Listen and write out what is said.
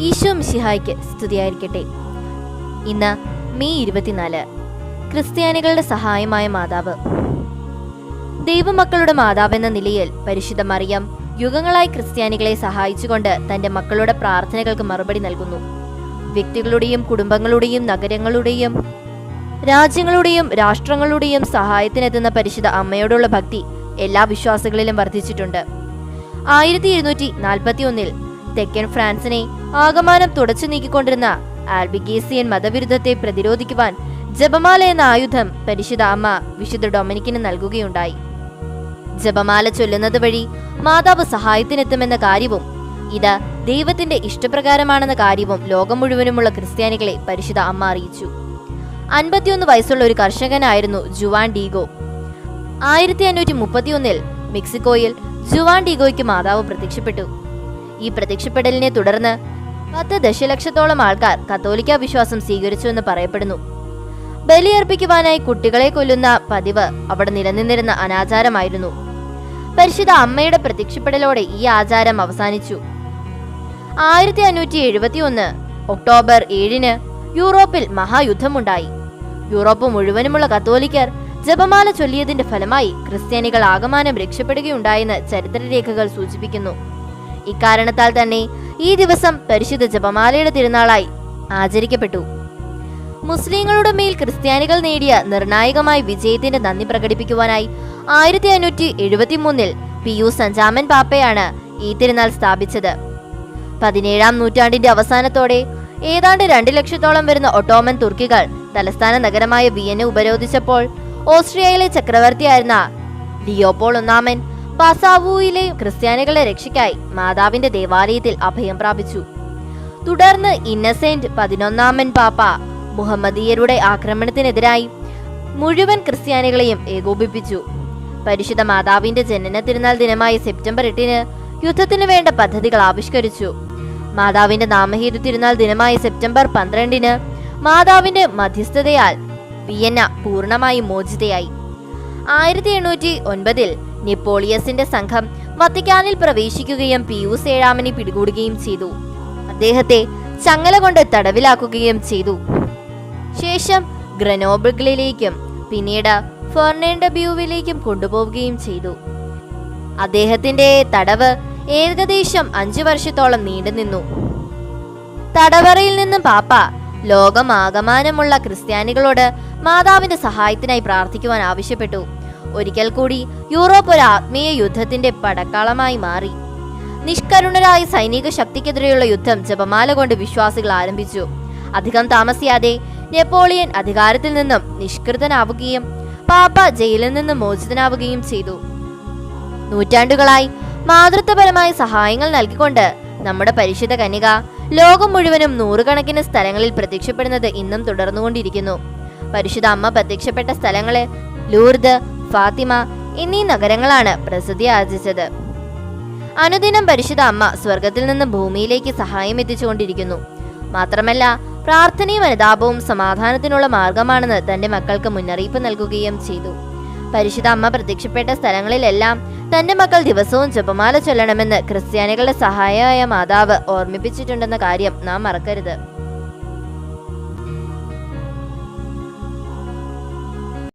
ഈശോ മിശിഹായ്ക്ക് സ്തുതിയായിരിക്കട്ടെ. ഇന്ന് മെയ് ഇരുപത്തിനാല് ക്രിസ്ത്യാനികളുടെ സഹായമായ മാതാവ്. ദൈവമക്കളുടെ മാതാവെന്ന നിലയിൽ പരിശുദ്ധ മറിയം യുഗങ്ങളായി ക്രിസ്ത്യാനികളെ സഹായിച്ചുകൊണ്ട് തന്റെ മക്കളുടെ പ്രാർത്ഥനകൾക്ക് മറുപടി നൽകുന്നു. വ്യക്തികളുടെയും കുടുംബങ്ങളുടെയും നഗരങ്ങളുടെയും രാജ്യങ്ങളുടെയും രാഷ്ട്രങ്ങളുടെയും സഹായത്തിനെത്തുന്ന പരിശുദ്ധ അമ്മയോടുള്ള ഭക്തി എല്ലാ വിശ്വാസികളിലും വർദ്ധിച്ചിട്ടുണ്ട്. ആയിരത്തി എഴുന്നൂറ്റി നാൽപ്പത്തി ഒന്നിൽ തെക്കൻ ഫ്രാൻസിനെ ആകമാനം തുടച്ചു നീക്കിക്കൊണ്ടിരുന്ന ആൽബിഗേസിയൻ മതവിരുദ്ധത്തെ പ്രതിരോധിക്കുവാൻ ജപമാല എന്ന ആയുധം പരിശുദ്ധ അമ്മ വിശുദ്ധ ഡൊമിനിക്കിന് നൽകുകയുണ്ടായി. ജപമാല ചൊല്ലുന്നത് വഴി മാതാവ് സഹായത്തിനെത്തുമെന്ന കാര്യവും ഇത് ദൈവത്തിന്റെ ഇഷ്ടപ്രകാരമാണെന്ന കാര്യവും ലോകം മുഴുവനുമുള്ള ക്രിസ്ത്യാനികളെ പരിശുദ്ധ അമ്മ അറിയിച്ചു. അൻപത്തിയൊന്ന് വയസ്സുള്ള ഒരു കർഷകനായിരുന്നു ജുവാൻ ഡീഗോ. ആയിരത്തി അഞ്ഞൂറ്റി മുപ്പത്തിയൊന്നിൽ മെക്സിക്കോയിൽ ജുവാൻ ഡീഗോയ്ക്ക് മാതാവ് പ്രത്യക്ഷപ്പെട്ടു. ഈ പ്രത്യക്ഷപ്പെടലിനെ തുടർന്ന് പത്ത് ദശലക്ഷത്തോളം ആൾക്കാർ കത്തോലിക്ക വിശ്വാസം സ്വീകരിച്ചു എന്ന് പറയപ്പെടുന്നു. ബലിയർപ്പിക്കുവാനായി കുട്ടികളെ കൊല്ലുന്ന പതിവ് അവിടെ നിലനിന്നിരുന്ന അനാചാരമായിരുന്നു. പരിശുദ്ധ അമ്മയുടെ പ്രത്യക്ഷപ്പെടലോടെ ഈ ആചാരം അവസാനിച്ചു. ആയിരത്തി അഞ്ഞൂറ്റി എഴുപത്തി ഒന്ന് ഒക്ടോബർ ഏഴിന് യൂറോപ്പിൽ മഹായുദ്ധമുണ്ടായി. യൂറോപ്പ് മുഴുവനുമുള്ള കത്തോലിക്കർ ജപമാല ചൊല്ലിയതിന്റെ ഫലമായി ക്രിസ്ത്യാനികൾ ആകമാനം രക്ഷപ്പെടുകയുണ്ടായെന്ന് ചരിത്രരേഖകൾ സൂചിപ്പിക്കുന്നു. ഇക്കാരണത്താൽ തന്നെ ഈ ദിവസം പരിശുദ്ധ ജപമാലയുടെ തിരുനാളായി ആചരിക്കപ്പെട്ടു. മുസ്ലിങ്ങളുടെ മേൽ ക്രിസ്ത്യാനികൾ നേടിയ നിർണായകമായ വിജയത്തിന്റെ നന്ദി പ്രകടിപ്പിക്കുവാനായി ആയിരത്തി അഞ്ഞൂറ്റി എഴുപത്തി മൂന്നിൽ പിയൂസ് അഞ്ചാമൻ പാപ്പയാണ് ഈ തിരുനാൾ സ്ഥാപിച്ചത്. പതിനേഴാം നൂറ്റാണ്ടിന്റെ അവസാനത്തോടെ ഏതാണ്ട് രണ്ട് ലക്ഷത്തോളം വരുന്ന ഒട്ടോമൻ തുർക്കികൾ തലസ്ഥാന നഗരമായ വിയന്നെ ഉപരോധിച്ചപ്പോൾ ഓസ്ട്രിയയിലെ ചക്രവർത്തിയായിരുന്ന ലിയോപോൾ ഒന്നാമൻ പാസാവുയിലെ ക്രിസ്ത്യാനികളെ രക്ഷയ്ക്കായി മാതാവിന്റെ ദേവാലയത്തിൽ അഭയം പ്രാപിച്ചു. തുടർന്ന് ഇന്നസെന്റ് പതിനൊന്നാമൻ പാപ്പ മുഹമ്മദീയരുടെ ആക്രമണത്തിനെതിരായി മുഴുവൻ ക്രിസ്ത്യാനികളെയും ഏകോപിപ്പിച്ചു. പരിശുദ്ധ മാതാവിന്റെ ജനന തിരുനാൾ ദിനമായ സെപ്റ്റംബർ എട്ടിന് യുദ്ധത്തിന് വേണ്ട പദ്ധതികൾ ആവിഷ്കരിച്ചു. മാതാവിന്റെ നാമഹേതു തിരുനാൾ ദിനമായ സെപ്റ്റംബർ പന്ത്രണ്ടിന് മാതാവിന്റെ മധ്യസ്ഥതയാൽ വിയന്ന പൂർണമായും മോചിതയായി. ആയിരത്തി എണ്ണൂറ്റി ഒൻപതിൽ നെപ്പോളിയസിന്റെ സംഘം വത്തിക്കാനിൽ പ്രവേശിക്കുകയും പിയൂസ് ഏഴാമനെ പിടികൂടുകയും ചെയ്തു. അദ്ദേഹത്തെ ചങ്ങല കൊണ്ട് തടവിലാക്കുകയും ചെയ്തു. ശേഷം ഗ്രനോബിളിലേക്കും പിന്നീട് ഫെർണാണ്ടബ്യൂവിലേക്കും കൊണ്ടുപോവുകയും ചെയ്തു. അദ്ദേഹത്തിന്റെ തടവ് ഏകദേശം അഞ്ചു വർഷത്തോളം നീണ്ടുനിന്നു തടവറയിൽ നിന്നും പാപ്പ ലോകമാകമാനമുള്ള ക്രിസ്ത്യാനികളോട് മാതാവിന്റെ സഹായത്തിനായി പ്രാർത്ഥിക്കുവാൻ ആവശ്യപ്പെട്ടു. ഒരിക്കൽ കൂടി യൂറോപ്പ് ഒരു ആത്മീയ യുദ്ധത്തിന്റെ പടക്കളമായി മാറി. നിഷ്കരുണരായ സൈനിക ശക്തിക്കെതിരെയുള്ള യുദ്ധം ജപമാല കൊണ്ട് വിശ്വാസികൾ ആരംഭിച്ചു. അധികം താമസിയാതെ നെപ്പോളിയൻ അധികാരത്തിൽ നിന്നും നിഷ്കൃതനാവുകയും പാപ്പ ജയിലിൽ നിന്നും മോചിതനാവുകയും ചെയ്തു. നൂറ്റാണ്ടുകളായി മാതൃത്വപരമായ സഹായങ്ങൾ നൽകിക്കൊണ്ട് നമ്മുടെ പരിശുദ്ധ കന്യക ലോകം മുഴുവനും നൂറുകണക്കിന് സ്ഥലങ്ങളിൽ പ്രത്യക്ഷപ്പെടുന്നത് ഇന്നും തുടർന്നുകൊണ്ടിരിക്കുന്നു. പരിശുദ്ധ അമ്മ പ്രത്യക്ഷപ്പെട്ട സ്ഥലങ്ങളെ ലൂർദ് ഫാത്തിമ എന്നീ നഗരങ്ങളാണ് പ്രസിദ്ധി ആർജിച്ചത്. അനുദിനം പരിശുദ്ധ അമ്മ സ്വർഗത്തിൽ നിന്ന് ഭൂമിയിലേക്ക് സഹായം എത്തിച്ചുകൊണ്ടിരിക്കുന്നു. മാത്രമല്ല പ്രാർത്ഥനയും അനുതാപവും സമാധാനത്തിനുള്ള മാർഗമാണെന്ന് തന്റെ മക്കൾക്ക് മുന്നറിയിപ്പ് നൽകുകയും ചെയ്തു. പരിശുദ്ധ അമ്മ പ്രത്യക്ഷപ്പെട്ട സ്ഥലങ്ങളിലെല്ലാം തന്റെ മക്കൾ ദിവസവും ജപമാല ചൊല്ലണമെന്ന് ക്രിസ്ത്യാനികളുടെ സഹായമായ മാതാവ് ഓർമ്മിപ്പിച്ചിട്ടുണ്ടെന്ന കാര്യം നാം മറക്കരുത്.